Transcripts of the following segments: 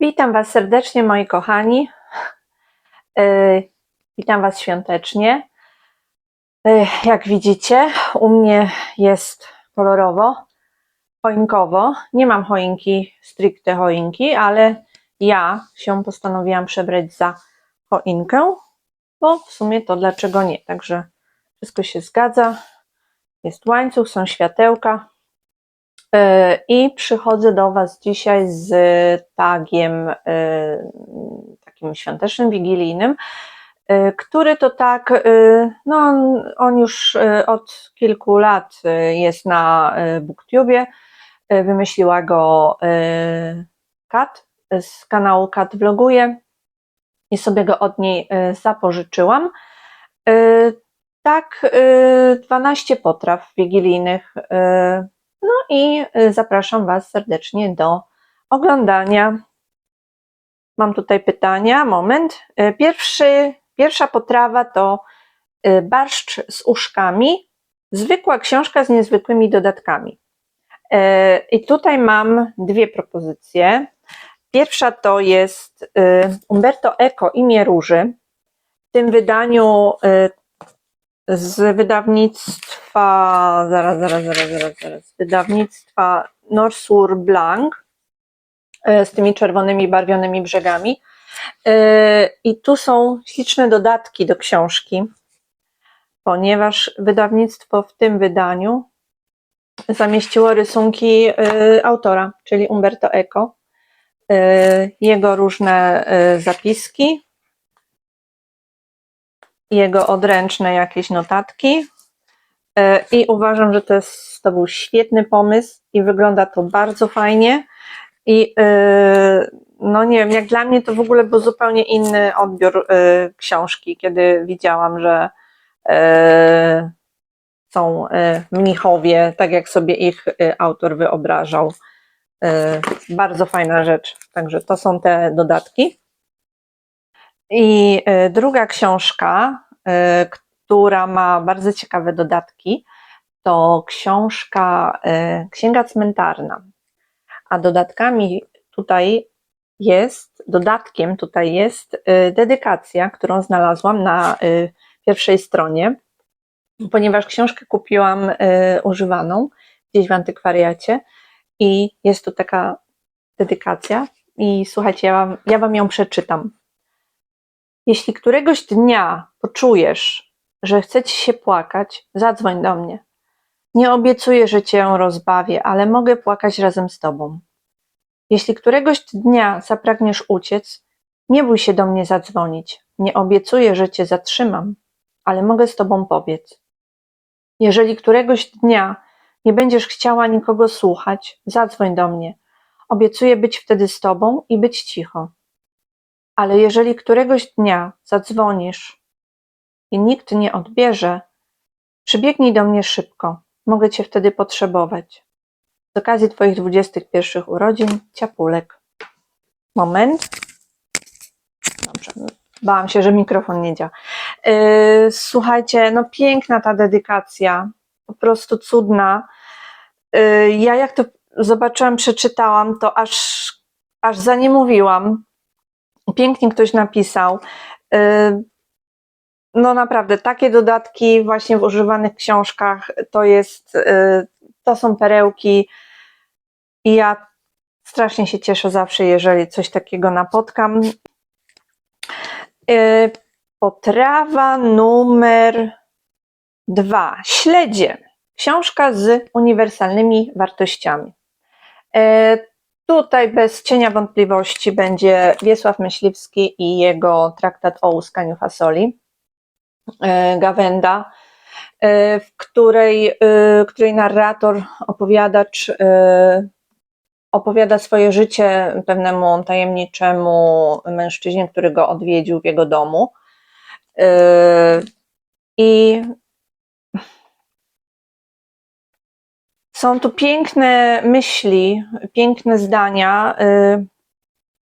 Witam Was serdecznie, moi kochani. Yy, Witam Was świątecznie. Yy, Jak widzicie, u mnie jest kolorowo, choinkowo. Nie mam choinki, stricte choinki, ale ja się postanowiłam przebrać za choinkę, bo w sumie to dlaczego nie? Także wszystko się zgadza. Jest łańcuch, są światełka. Yy, I przychodzę do Was dzisiaj z tagiem yy, takim świątecznym, wigilijnym, yy, który to tak, no on, on już od kilku lat jest na BookTubie. Wymyśliła go Kat z kanału Kat Vloguje i sobie go od niej zapożyczyłam. Tak, yy, 12 potraw wigilijnych. No i y, zapraszam Was serdecznie do oglądania. Mam tutaj pytania, moment. Y, Pierwszy, pierwsza potrawa to y, barszcz z uszkami, zwykła książka z niezwykłymi dodatkami. I tutaj mam dwie propozycje. Pierwsza to jest Umberto Eco Imię Róży. W tym wydaniu z wydawnictwa, zaraz, zaraz, zaraz, zaraz, zaraz, wydawnictwa Norsur Blanc e, z tymi czerwonymi barwionymi brzegami. E, I tu są śliczne dodatki do książki, ponieważ wydawnictwo w tym wydaniu zamieściło rysunki e, autora, czyli Umberto Eco, jego różne zapiski, jego odręczne jakieś notatki E, i uważam, że to, jest, to był świetny pomysł i wygląda to bardzo fajnie i e, no nie wiem, jak dla mnie to w ogóle był zupełnie inny odbiór e, książki, kiedy widziałam, że są mnichowie, tak jak sobie ich autor wyobrażał. Bardzo fajna rzecz. Także to są te dodatki. I e, druga książka, e, która ma bardzo ciekawe dodatki, to książka e, Księga Cmentarna. A dodatkami tutaj jest, dodatkiem tutaj jest dedykacja, którą znalazłam na pierwszej stronie, ponieważ książkę kupiłam używaną gdzieś w antykwariacie i jest tu taka dedykacja i słuchajcie, ja wam, ja wam ją przeczytam. Jeśli któregoś dnia poczujesz, że chce ci się płakać, zadzwoń do mnie. Nie obiecuję, że cię rozbawię, ale mogę płakać razem z tobą. Jeśli któregoś dnia zapragniesz uciec, nie bój się do mnie zadzwonić. Nie obiecuję, że cię zatrzymam, ale mogę z tobą pobiec. Jeżeli któregoś dnia nie będziesz chciała nikogo słuchać, zadzwoń do mnie. Obiecuję być wtedy z tobą i być cicho. Ale jeżeli któregoś dnia zadzwonisz i nikt nie odbierze, przybiegnij do mnie szybko. Mogę cię wtedy potrzebować. Z okazji Twoich 21 urodzin, ciapulek. Moment. Dobrze. Bałam się, że mikrofon nie działa. Yy, Słuchajcie, no piękna ta dedykacja. Po prostu cudna. Yy, Ja jak to zobaczyłam, przeczytałam, to aż, aż zaniemówiłam. Pięknie ktoś napisał. Yy, No naprawdę, takie dodatki właśnie w używanych książkach to jest, yy, to są perełki i ja strasznie się cieszę zawsze, jeżeli coś takiego napotkam. Yy, Potrawa numer dwa. Śledzie. Książka z uniwersalnymi wartościami. Tutaj bez cienia wątpliwości będzie Wiesław Myśliwski i jego traktat o łuskaniu fasoli. Yy, Gawenda, yy, w której, yy, której narrator, opowiadacz opowiada swoje życie pewnemu tajemniczemu mężczyźnie, który go odwiedził w jego domu. I są tu piękne myśli, piękne zdania, yy,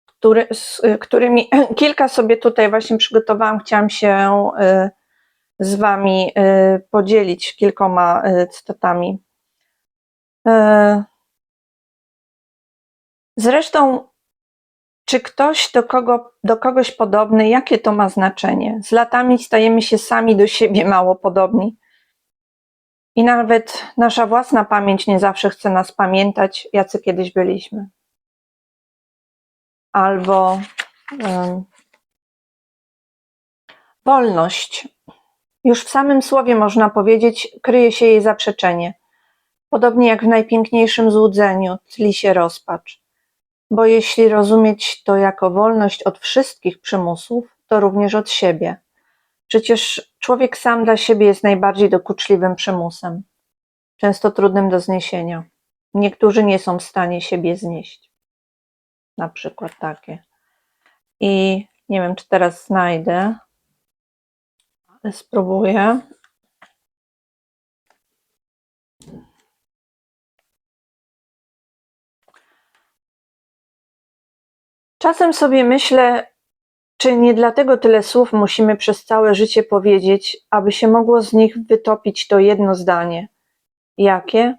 który, z którymi kilka sobie tutaj właśnie przygotowałam. Chciałam się yy, z Wami podzielić kilkoma cytatami. Zresztą, czy ktoś do, kogo, do kogoś podobny, jakie to ma znaczenie? Z latami stajemy się sami do siebie mało podobni. I nawet nasza własna pamięć nie zawsze chce nas pamiętać, jacy kiedyś byliśmy. Albo em, wolność. Już w samym słowie można powiedzieć, kryje się jej zaprzeczenie. Podobnie jak w najpiękniejszym złudzeniu tli się rozpacz. Bo jeśli rozumieć to jako wolność od wszystkich przymusów, to również od siebie. Przecież człowiek sam dla siebie jest najbardziej dokuczliwym przymusem, często trudnym do zniesienia. Niektórzy nie są w stanie siebie znieść. Na przykład takie. I nie wiem, czy teraz znajdę, ale spróbuję. Czasem sobie myślę, czy nie dlatego tyle słów musimy przez całe życie powiedzieć, aby się mogło z nich wytopić to jedno zdanie. Jakie?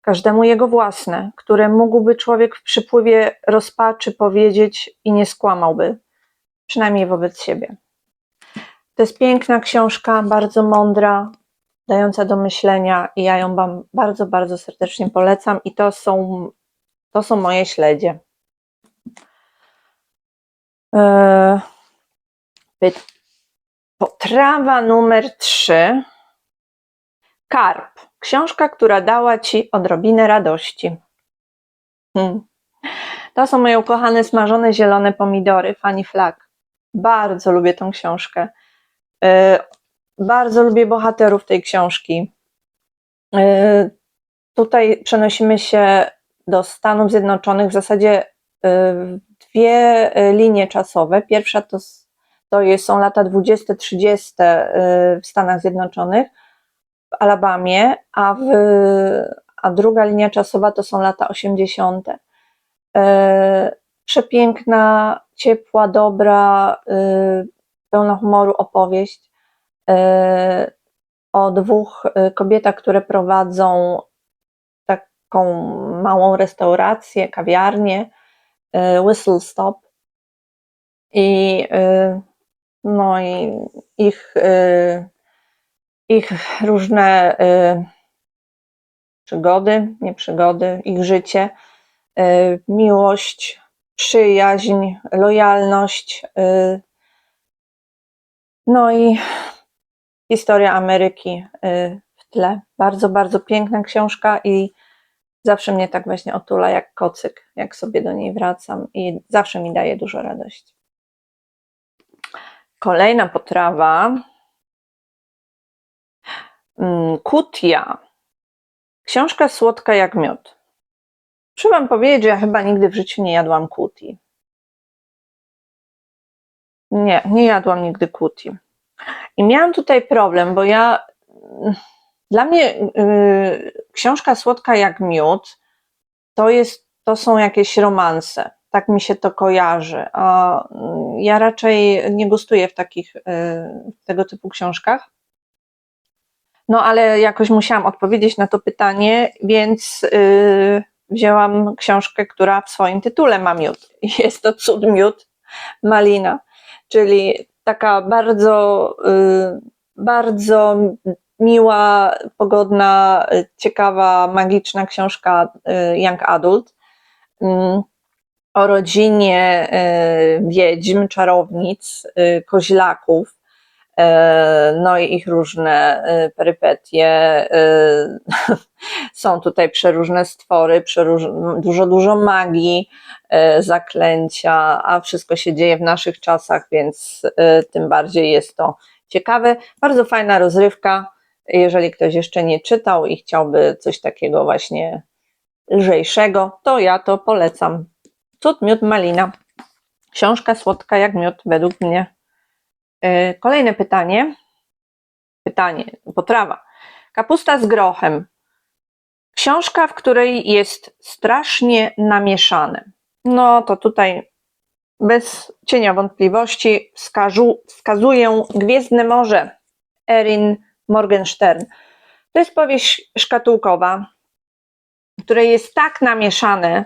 Każdemu jego własne, które mógłby człowiek w przypływie rozpaczy powiedzieć i nie skłamałby, przynajmniej wobec siebie. To jest piękna książka, bardzo mądra, dająca do myślenia i ja ją Wam bardzo, bardzo serdecznie polecam i to są, to są moje śledzie. Pyt- Potrawa numer trzy. Karp. Książka, która dała ci odrobinę radości. Hmm. To są moje ukochane smażone zielone pomidory, Fanny Flack. Bardzo lubię tą książkę. Eee, Bardzo lubię bohaterów tej książki. Eee, Tutaj przenosimy się do Stanów Zjednoczonych. W zasadzie eee, dwie e, linie czasowe. Pierwsza to, to jest, są lata 20-30 e, w Stanach Zjednoczonych, w Alabamie, a, w, a druga linia czasowa to są lata 80. E, Przepiękna, ciepła, dobra, e, pełna humoru opowieść o dwóch kobietach, które prowadzą taką małą restaurację, kawiarnię, Whistle Stop. I, e, no i ich, e, ich różne e, przygody, nie przygody, ich życie, e, miłość, przyjaźń, lojalność, no i historia Ameryki w tle. Bardzo, bardzo piękna książka i zawsze mnie tak właśnie otula jak kocyk, jak sobie do niej wracam i zawsze mi daje dużo radości. Kolejna potrawa. Mm, Kutia. Książka słodka jak miód. Muszę wam powiedzieć, że ja chyba nigdy w życiu nie jadłam kuti. Nie, nie jadłam nigdy kuti. I miałam tutaj problem, bo ja. Dla mnie yy, książka słodka jak miód to, jest, to są jakieś romanse. Tak mi się to kojarzy. A mm, ja raczej nie gustuję w takich yy, tego typu książkach. No ale jakoś musiałam odpowiedzieć na to pytanie, więc yy, wzięłam książkę, która w swoim tytule ma miód. Jest to Cud Miód Malina, czyli taka bardzo, yy, bardzo miła, pogodna, y, ciekawa, magiczna książka y, Young Adult mm, o rodzinie y, wiedźm, czarownic, y, koźlaków, y, no i ich różne perypetie. Są tutaj przeróżne stwory, przeróż, dużo, dużo magii, zaklęcia, a wszystko się dzieje w naszych czasach, więc tym bardziej jest to ciekawe. Bardzo fajna rozrywka. Jeżeli ktoś jeszcze nie czytał i chciałby coś takiego właśnie lżejszego, to ja to polecam. Cud, miód, malina. Książka słodka jak miód, według mnie. Yy, Kolejne pytanie. Pytanie, potrawa. Kapusta z grochem. Książka, w której jest strasznie namieszane. No to tutaj bez cienia wątpliwości wskażu, wskazuję Gwiezdne Morze Erin Morgenstern. To jest powieść szkatułkowa, w której jest tak namieszane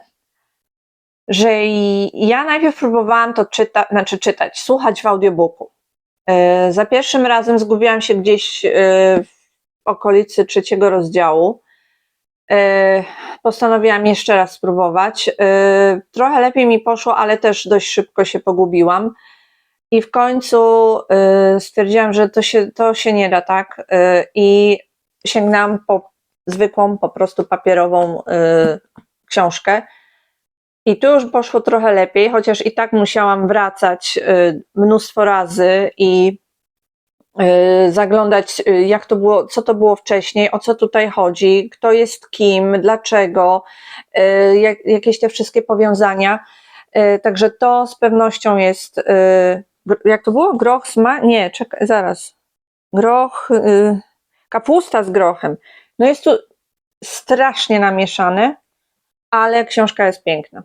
że ja najpierw próbowałam to czyta, znaczy czytać, słuchać w audiobooku. E, Za pierwszym razem zgubiłam się gdzieś e, w okolicy trzeciego rozdziału. E, Postanowiłam jeszcze raz spróbować. Trochę lepiej mi poszło, ale też dość szybko się pogubiłam. I w końcu stwierdziłam, że to się, to się nie da tak. I sięgnęłam po zwykłą, po prostu papierową książkę. I tu już poszło trochę lepiej, chociaż i tak musiałam wracać y, mnóstwo razy i y, zaglądać, y, jak to było, co to było wcześniej, o co tutaj chodzi, kto jest kim, dlaczego, jak, jakieś te wszystkie powiązania. Także to z pewnością jest, jak to było? Groch sma? Nie, czekaj, zaraz. Groch, kapusta z grochem. No jest tu strasznie namieszane, ale książka jest piękna.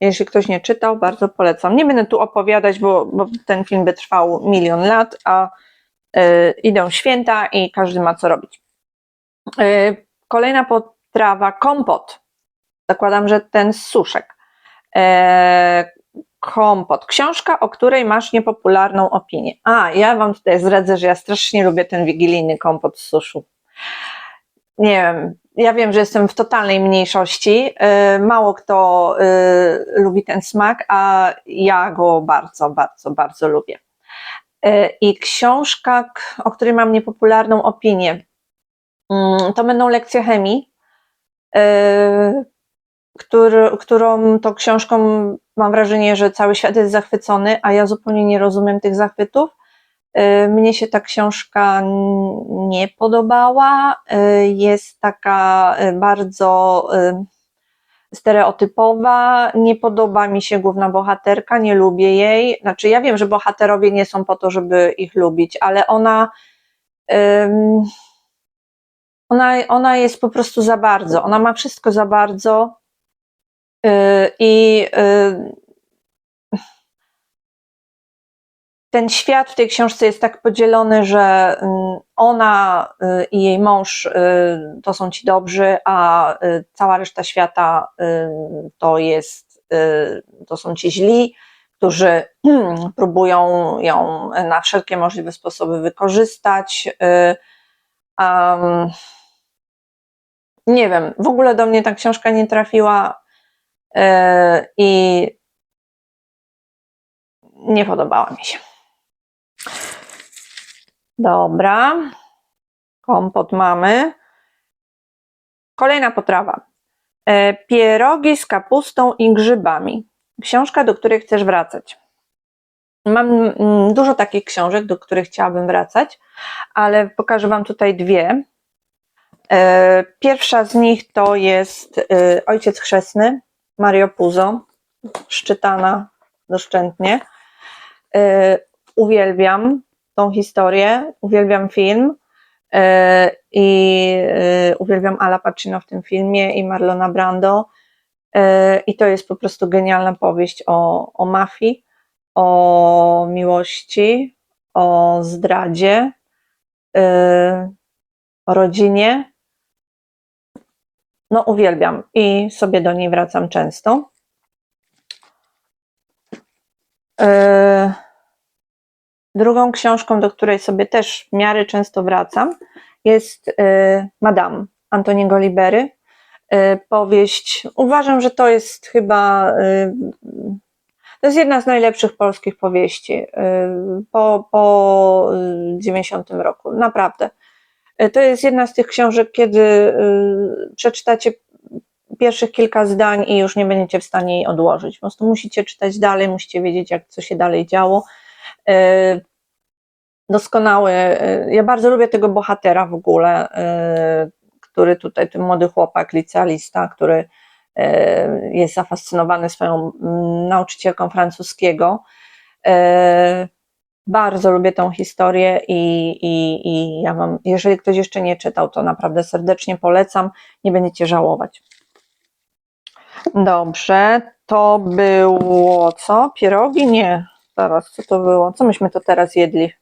Jeśli ktoś nie czytał, bardzo polecam. Nie będę tu opowiadać, bo, bo ten film by trwał milion lat, a y, idą święta i każdy ma co robić. Y, kolejna potrawa, kompot. Zakładam, że ten z suszek. E, kompot. Książka, o której masz niepopularną opinię. A, ja wam tutaj zdradzę, że ja strasznie lubię ten wigilijny kompot z suszu. Nie wiem, ja wiem, że jestem w totalnej mniejszości. y, Mało kto y, lubi ten smak, a ja go bardzo, bardzo, bardzo lubię. Y, I książka, o której mam niepopularną opinię, mm, to będą lekcje chemii, którą to książką mam wrażenie, że cały świat jest zachwycony, a ja zupełnie nie rozumiem tych zachwytów. Y, Mnie się ta książka nie podobała. Y, Jest taka y, bardzo stereotypowa. Nie podoba mi się główna bohaterka, nie lubię jej. Znaczy, ja wiem, że bohaterowie nie są po to, żeby ich lubić, ale ona. Ona, ona jest po prostu za bardzo. Ona ma wszystko za bardzo. y, I y, ten świat w tej książce jest tak podzielony, że mm, ona y, i jej mąż y, to są ci dobrzy, a y, cała reszta świata to jest, to są ci źli, którzy próbują ją na wszelkie możliwe sposoby wykorzystać. nie wiem, w ogóle do mnie ta książka nie trafiła i nie podobała mi się. Dobra. Kompot mamy. Kolejna potrawa. E, Pierogi z kapustą i grzybami. Książka, do której chcesz wracać. Mam mm, dużo takich książek, do których chciałabym wracać, ale pokażę Wam tutaj dwie. E, Pierwsza z nich to jest e, Ojciec Chrzestny, Mario Puzo, szczytana doszczętnie. Uwielbiam tą historię, uwielbiam film e, i e, uwielbiam Ala Pacino w tym filmie i Marlona Brando E, i to jest po prostu genialna powieść o, o mafii, o miłości, o zdradzie, o rodzinie. No uwielbiam i sobie do niej wracam często. E, Drugą książką, do której sobie też w miarę często wracam, jest e, Madame Antoniego Libery. Powieść, uważam, że to jest chyba, e, to jest jedna z najlepszych polskich powieści e, po, po e, 90 roku, naprawdę. To jest jedna z tych książek, kiedy przeczytacie pierwszych kilka zdań i już nie będziecie w stanie jej odłożyć. Po prostu musicie czytać dalej, musicie wiedzieć, jak co się dalej działo. Doskonały. e, Ja bardzo lubię tego bohatera w ogóle, e, który tutaj, ten młody chłopak, licealista, który e, jest zafascynowany swoją mm, nauczycielką francuskiego. Bardzo lubię tą historię i, i, i ja mam, jeżeli ktoś jeszcze nie czytał, to naprawdę serdecznie polecam, nie będziecie żałować. Dobrze, to było co? Pierogi? Nie. Zaraz, co to było? Co myśmy to teraz jedli?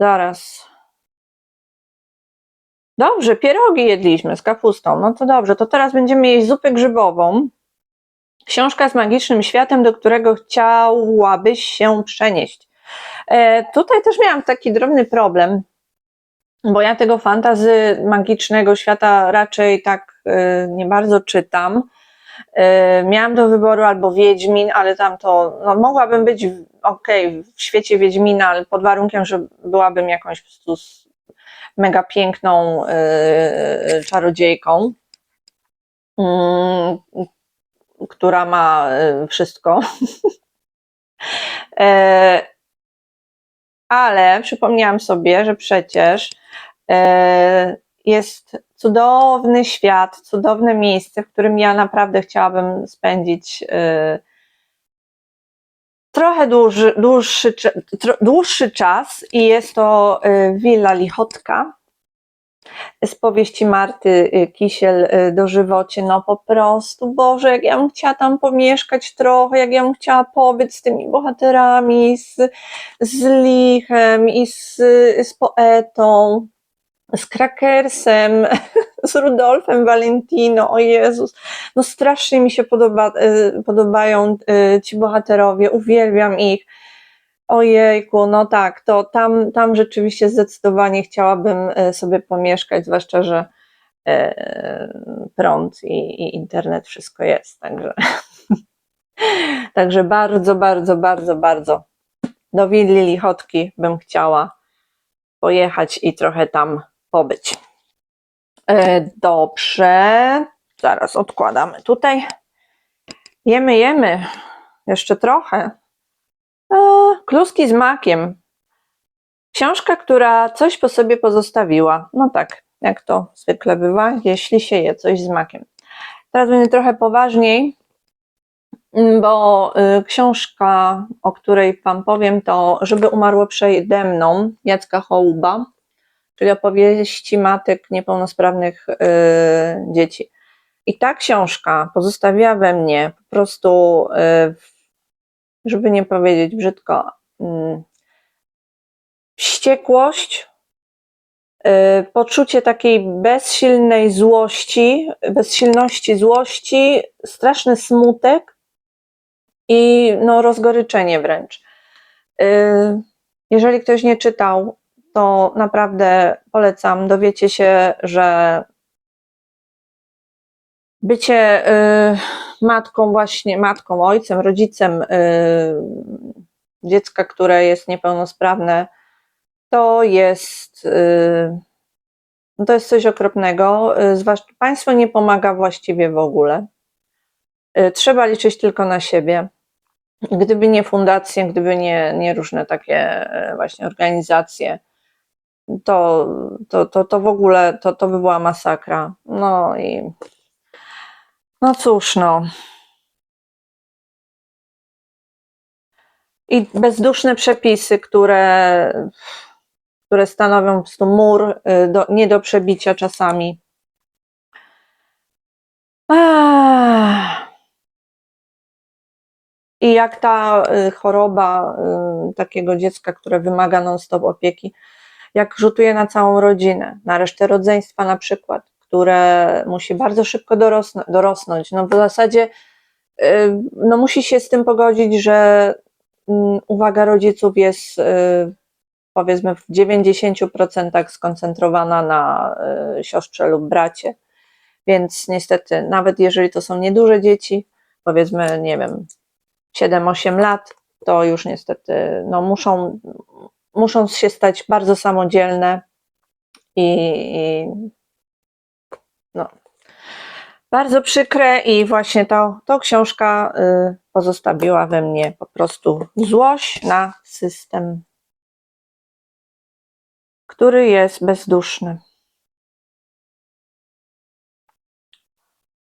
Zaraz. Dobrze, pierogi jedliśmy z kapustą. No to dobrze, to teraz będziemy jeść zupę grzybową. Książka z magicznym światem, do którego chciałabyś się przenieść. E, tutaj też miałam taki drobny problem, bo ja tego fantazy magicznego świata raczej tak e, nie bardzo czytam. E, miałam do wyboru albo Wiedźmin, ale tam to, no mogłabym być, okej, w świecie Wiedźmina, ale pod warunkiem, że byłabym jakąś po mega piękną e, czarodziejką, mm, która ma wszystko. E, ale przypomniałam sobie, że przecież e, jest cudowny świat, cudowne miejsce, w którym ja naprawdę chciałabym spędzić e, trochę dłuższy, dłuższy, dłuższy czas i jest to e, Willa Lichotka z powieści Marty e, Kisiel dożywocie. No po prostu, Boże, jak ja bym chciała tam pomieszkać trochę, jak ja bym chciała pobyć z tymi bohaterami, z, z Lichem i z, z poetą, z Krakersem, z Rudolfem Valentino, o Jezus, no strasznie mi się podoba, e, podobają e, ci bohaterowie, uwielbiam ich. Ojejku, no tak, to tam, tam rzeczywiście zdecydowanie chciałabym e, sobie pomieszkać, zwłaszcza, że prąd i, i internet, wszystko jest, także, także bardzo, bardzo, bardzo, bardzo do Willi Lichotki bym chciała pojechać i trochę tam pobyć. E, Dobrze, zaraz odkładamy tutaj. Jemy, jemy. Jeszcze trochę. E, Kluski z makiem. Książka, która coś po sobie pozostawiła. No tak, jak to zwykle bywa, jeśli się je coś z makiem. Teraz będzie trochę poważniej, mm, bo y, książka, o której Wam powiem, to Żeby umarło przede mną Jacka Hołuba, czyli opowieści matek niepełnosprawnych y, dzieci. I ta książka pozostawiła we mnie po prostu, y, żeby nie powiedzieć brzydko, mm, wściekłość, y, poczucie takiej bezsilnej złości, bezsilności złości, straszny smutek i no, rozgoryczenie wręcz. Y, Jeżeli ktoś nie czytał, to naprawdę polecam. Dowiecie się, że bycie y, matką, właśnie matką, ojcem, rodzicem y, dziecka, które jest niepełnosprawne, to jest, y, no to jest coś okropnego. Zwłaszcza państwo nie pomaga właściwie w ogóle. Trzeba liczyć tylko na siebie. Gdyby nie fundacje, gdyby nie, nie różne takie właśnie organizacje, to, to, to, to w ogóle to, to by była masakra. No i no cóż, no. I bezduszne przepisy, które, które stanowią po prostu mur y, do, nie do przebicia czasami. I jak ta y, choroba y, takiego dziecka, które wymaga non-stop opieki, jak rzutuje na całą rodzinę, na resztę rodzeństwa na przykład, które musi bardzo szybko dorosnąć, dorosnąć. No w zasadzie y, no musi się z tym pogodzić, że mm, uwaga rodziców jest y, powiedzmy w 90% skoncentrowana na y, siostrze lub bracie. Więc niestety, nawet jeżeli to są nieduże dzieci, powiedzmy, nie wiem, 7-8 lat, to już niestety no, muszą, muszą się stać bardzo samodzielne i, i no, bardzo przykre i właśnie to, to książka y, pozostawiła we mnie po prostu złość na system, który jest bezduszny.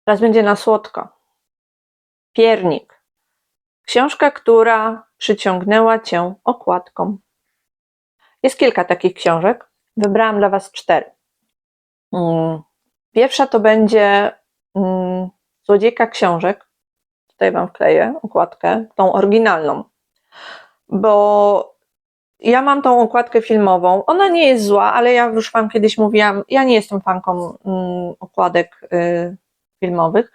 Teraz będzie na słodko. Piernik. Książka, która przyciągnęła Cię okładką. Jest kilka takich książek. Wybrałam dla Was cztery. Mm, Pierwsza to będzie mm, Złodziejka Książek. Tutaj Wam wkleję okładkę, tą oryginalną. Bo ja mam tą okładkę filmową. Ona nie jest zła, ale ja już Wam kiedyś mówiłam, ja nie jestem fanką mm, okładek y, filmowych.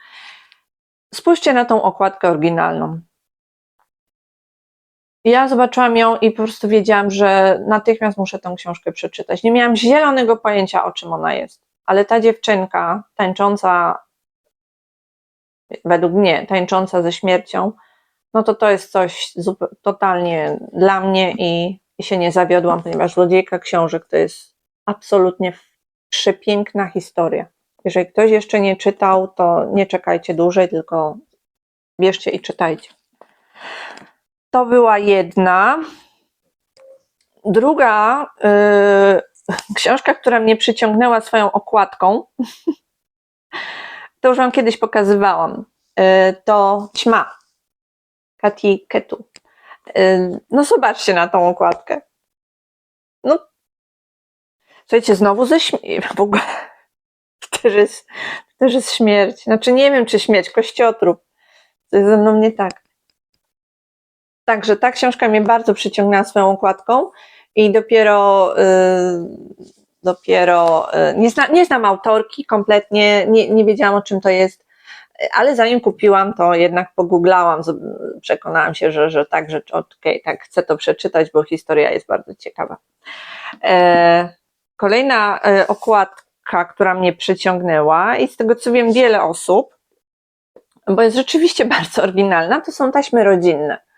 spójrzcie na tą okładkę oryginalną. Ja zobaczyłam ją i po prostu wiedziałam, że natychmiast muszę tę książkę przeczytać. Nie miałam zielonego pojęcia, o czym ona jest. Ale ta dziewczynka tańcząca, według mnie, tańcząca ze śmiercią, no to to jest coś totalnie dla mnie i, i się nie zawiodłam, ponieważ Złodziejka Książek to jest absolutnie przepiękna historia. Jeżeli ktoś jeszcze nie czytał, to nie czekajcie dłużej, tylko bierzcie i czytajcie. To była jedna. Druga yy, książka, która mnie przyciągnęła swoją okładką, to już Wam kiedyś pokazywałam. Yy, to Ćma Kati Ketu. Yy, no zobaczcie na tą okładkę. No, słuchajcie, znowu ze śmie- w ogóle też jest, to też jest śmierć. Znaczy nie wiem, czy śmierć, kościotrup. To jest ze mną nie tak. Także ta książka mnie bardzo przyciągnęła swoją okładką i dopiero yy, dopiero yy, nie, zna, nie znam autorki kompletnie, nie, nie wiedziałam o czym to jest, ale zanim kupiłam, to jednak pogooglałam, przekonałam się, że, że tak, że okej, tak chcę to przeczytać, bo historia jest bardzo ciekawa. E, kolejna e, okładka, która mnie przyciągnęła i z tego co wiem wiele osób, bo jest rzeczywiście bardzo oryginalna, to są taśmy rodzinne.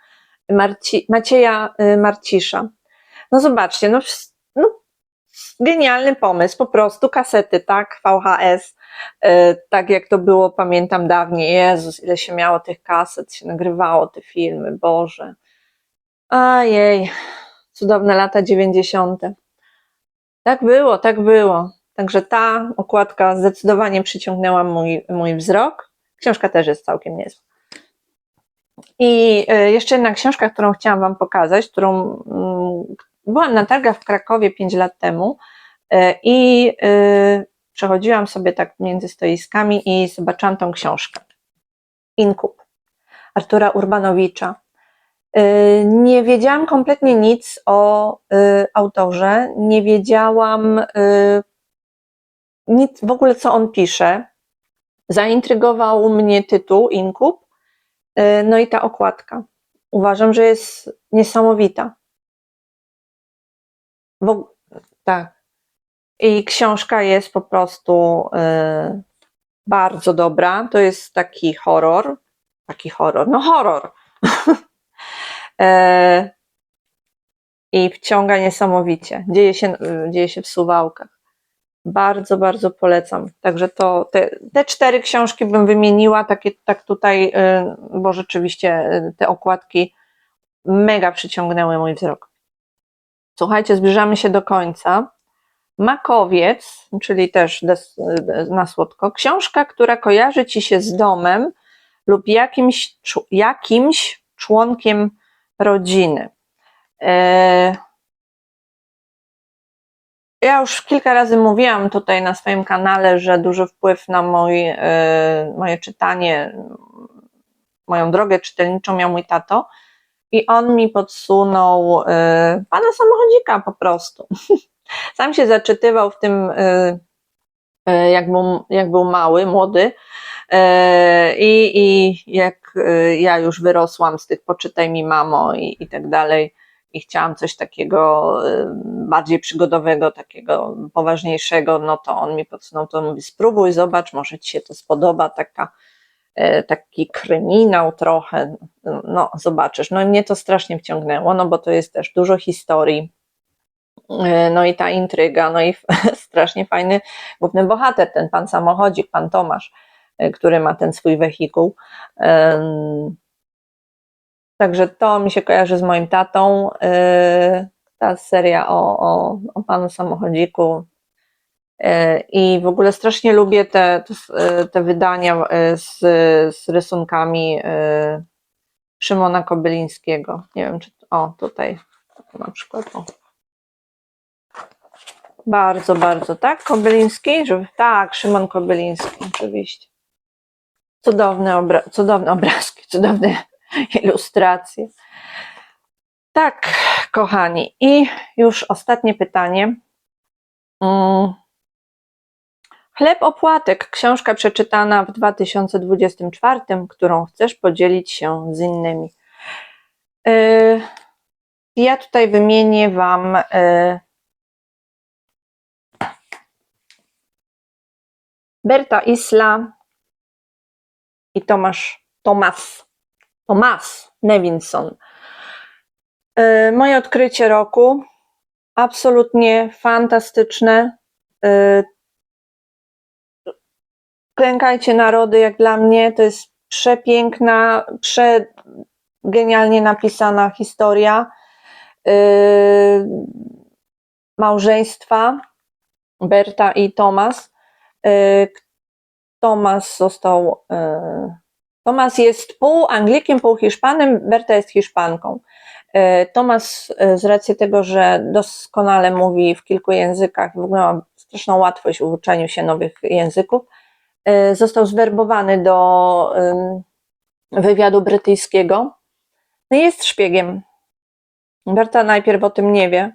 Marci, Macieja y, Marcisza. No zobaczcie, no, no genialny pomysł, po prostu kasety, tak, VHS, y, tak jak to było, pamiętam dawniej, Jezus, ile się miało tych kaset, się nagrywało te filmy, Boże. Ojej, cudowne lata 90. Tak było, tak było. Także ta okładka zdecydowanie przyciągnęła mój, mój wzrok. Książka też jest całkiem niezła. I e, jeszcze jedna książka, którą chciałam Wam pokazać, którą mm, byłam na targach w Krakowie 5 lat temu e, i e, przechodziłam sobie tak między stoiskami i zobaczyłam tą książkę. Inkub Artura Urbanowicza. Nie wiedziałam kompletnie nic o autorze, nie wiedziałam nic w ogóle, co on pisze. Zaintrygował mnie tytuł Inkub, no i ta okładka. Uważam, że jest niesamowita. Bo, tak. I książka jest po prostu e, bardzo dobra. To jest taki horror. Taki horror, no horror. E, I wciąga niesamowicie. Dzieje się, e, dzieje się w Suwałkach. Bardzo, bardzo polecam. Także to te, te cztery książki bym wymieniła, takie, tak tutaj, y, bo rzeczywiście y, te okładki mega przyciągnęły mój wzrok. Słuchajcie, zbliżamy się do końca. Makowiec, czyli też des, y, na słodko, książka, która kojarzy ci się z domem lub jakimś, jakimś członkiem rodziny. E, ja już kilka razy mówiłam tutaj na swoim kanale, że duży wpływ na e, moje czytanie, moją drogę czytelniczą miał mój tato i on mi podsunął e, pana samochodzika po prostu. Sam się zaczytywał w tym, e, jak był, jak był mały, młody. I, I jak ja już wyrosłam z tych poczytaj mi mamo i, i tak dalej, i chciałam coś takiego bardziej przygodowego, takiego poważniejszego, no to on mi podsunął to, mówi spróbuj, zobacz, może ci się to spodoba, taka, e, taki kryminał trochę, no zobaczysz. No i mnie to strasznie wciągnęło, no bo to jest też dużo historii, e, no i ta intryga, no i strasznie fajny główny bohater, ten pan samochodzik, pan Tomasz, e, który ma ten swój wehikuł. Także to mi się kojarzy z moim tatą. Yy, Ta seria o, o, o panu samochodziku. Yy, I w ogóle strasznie lubię te, te, wydania yy, z, z rysunkami Szymona Kobylińskiego. Nie wiem, czy. O, tutaj na przykład. O. Bardzo, bardzo, tak? Kobyliński? Tak, Szymon Kobyliński, oczywiście. Cudowne, obra- cudowne obrazki, cudowne ilustracje. Tak, kochani. I już ostatnie pytanie. Mm. Chleb opłatek, książka przeczytana w 2024, którą chcesz podzielić się z innymi. Yy, Ja tutaj wymienię Wam yy, Berta Isla i Tomasz Tomas. Tomas Nevinson. Yy, Moje odkrycie roku. Absolutnie fantastyczne. Yy, Klękajcie narody, jak dla mnie, to jest przepiękna, przegenialnie napisana historia yy, małżeństwa Berta i Tomas. Tomas został. Tomas jest pół Anglikiem, pół Hiszpanem, Berta jest Hiszpanką. Yy, Tomas yy, z racji tego, że doskonale mówi w kilku językach, w ogóle ma straszną łatwość w uczeniu się nowych języków, y, został zwerbowany do wywiadu brytyjskiego. No jest szpiegiem. Berta najpierw o tym nie wie.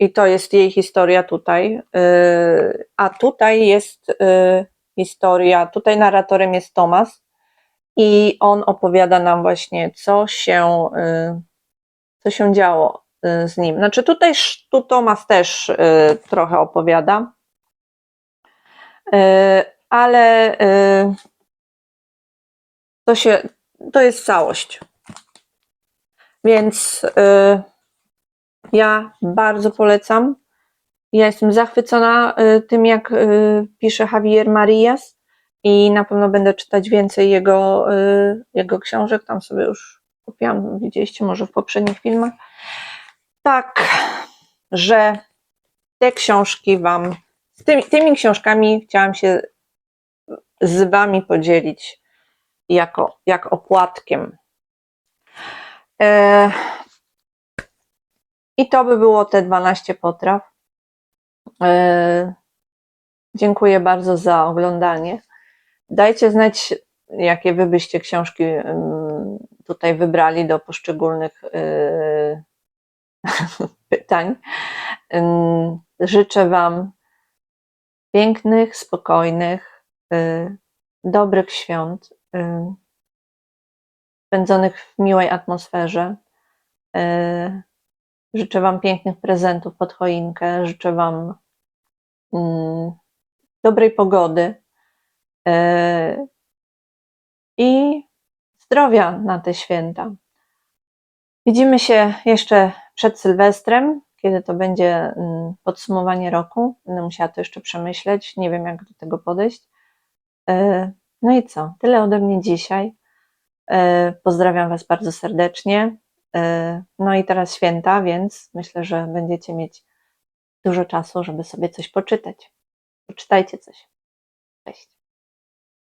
I to jest jej historia tutaj. A tutaj jest historia, tutaj narratorem jest Tomas i on opowiada nam właśnie, co się, y, co się działo y, z nim. Znaczy tutaj tu Tomas też y, trochę opowiada, ale to się, to jest całość. Więc ja bardzo polecam. Ja jestem zachwycona y, tym, jak y, pisze Javier Marias i na pewno będę czytać więcej jego, y, jego książek. Tam sobie już kupiłam, widzieliście może w poprzednich filmach. Tak, że te książki Wam, tymi, tymi książkami chciałam się z Wami podzielić jako, jak opłatkiem. E, I to by było te 12 potraw. E, Dziękuję bardzo za oglądanie. Dajcie znać, jakie wy byście książki tutaj wybrali do poszczególnych y, pytań. Życzę Wam pięknych, spokojnych, y, dobrych świąt, spędzonych w miłej atmosferze. Życzę Wam pięknych prezentów pod choinkę. Życzę Wam mm, dobrej pogody e, i zdrowia na te święta. Widzimy się jeszcze przed Sylwestrem, kiedy to będzie mm, podsumowanie roku. Będę musiała to jeszcze przemyśleć. Nie wiem, jak do tego podejść. E, No i co? Tyle ode mnie dzisiaj. E, Pozdrawiam Was bardzo serdecznie. E, No i teraz święta, więc myślę, że będziecie mieć dużo czasu, żeby sobie coś poczytać. Poczytajcie coś. Cześć.